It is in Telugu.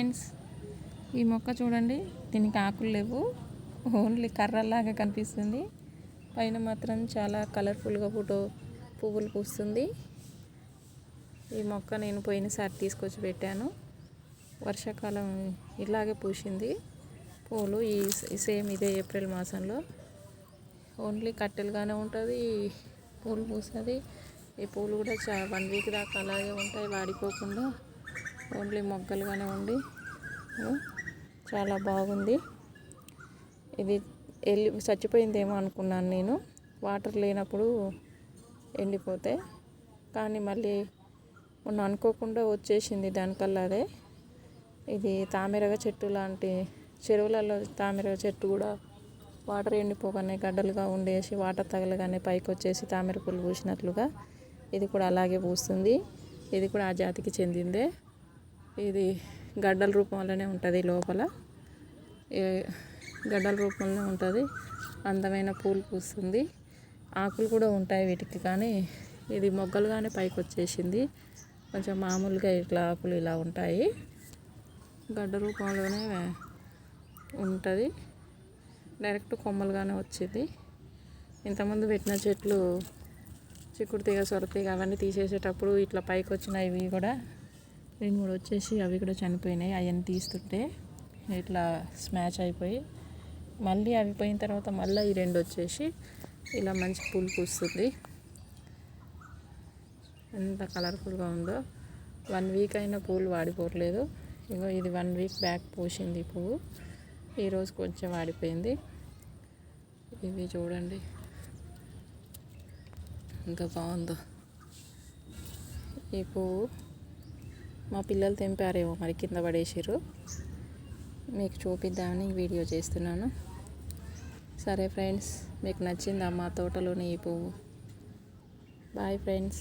ఫ్రెండ్స్ ఈ మొక్క చూడండి దీనికి ఆకులు లేవు. ఓన్లీ కర్రలాగా కనిపిస్తుంది. పైన మాత్రం చాలా కలర్ఫుల్గా ఫోటో పువ్వులు పూస్తుంది. ఈ మొక్క నేను పోయినసారి తీసుకొచ్చి పెట్టాను. వర్షాకాలం ఇలాగే పూసింది. పూలు ఈ సేమ్ ఇదే ఏప్రిల్ మాసంలో. ఓన్లీ కట్టెలుగానే ఉంటుంది పూలు పూస్తుంది. ఈ పూలు కూడా చా వన్ వీక్ దాకా అలాగే ఉంటాయి వాడిపోకుండా. ఓన్లీ మొగ్గలుగానే ఉండి చాలా బాగుంది. ఇది వెళ్ళి చచ్చిపోయిందేమో అనుకున్నాను నేను. వాటర్ లేనప్పుడు ఎండిపోతే కానీ మళ్ళీ మొన్న అనుకోకుండా వచ్చేసింది దానికల్లా అదే ఇది తామరగ చెట్టు లాంటి చెరువులలో తామరగ చెట్టు కూడా వాటర్ ఎండిపోగానే గడ్డలుగా ఉండేసి వాటర్ తగలగానే పైకి వచ్చేసి తామర పూలు పూసినట్లుగా ఇది కూడా అలాగే పూస్తుంది. ఇది కూడా ఆ జాతికి చెందిందే. ఇది గడ్డల రూపంలోనే ఉంటుంది లోపల. గడ్డల రూపంలో ఉంటుంది. అందమైన పూలు పూస్తుంది. ఆకులు కూడా ఉంటాయి వీటికి కానీ ఇది మొగ్గలుగానే పైకి వచ్చేసింది. కొంచెం మామూలుగా ఇట్లా ఆకులు ఇలా ఉంటాయి. గడ్డ రూపంలోనే ఉంటుంది. డైరెక్ట్ కొమ్మలుగానే వచ్చింది. ఇంతకుముందు పెట్టిన చెట్లు చిక్కుడు తీగ సొరతీగ అవన్నీ తీసేసేటప్పుడు ఇట్లా పైకి వచ్చినాయి ఇవి కూడా రెండు మూడు వచ్చేసి అవి కూడా చనిపోయినాయి. అవన్నీ తీస్తుంటే ఇట్లా స్మాచ్ అయిపోయి మళ్ళీ అవి పోయిన తర్వాత మళ్ళీ ఈ రెండు వచ్చేసి ఇలా మంచి పూలు పూస్తుంది. ఎంత కలర్ఫుల్గా ఉందో. వన్ వీక్ అయినా పూలు వాడిపోవట్లేదు. ఇగో ఇది వన్ వీక్ బ్యాక్ పూసింది ఈ పువ్వు. ఈరోజు కొంచెం వాడిపోయింది. ఇవి చూడండి. ఎంత బాగుందో. ఈ పువ్వు మా పిల్లలు తెంపారేమో మరి కింద పడేసారు మీకు చూపిద్దామని వీడియో చేస్తున్నాను. సరే ఫ్రెండ్స్ మీకు నచ్చిందా మా తోటలోని ఈ పువ్వు. Boy friends.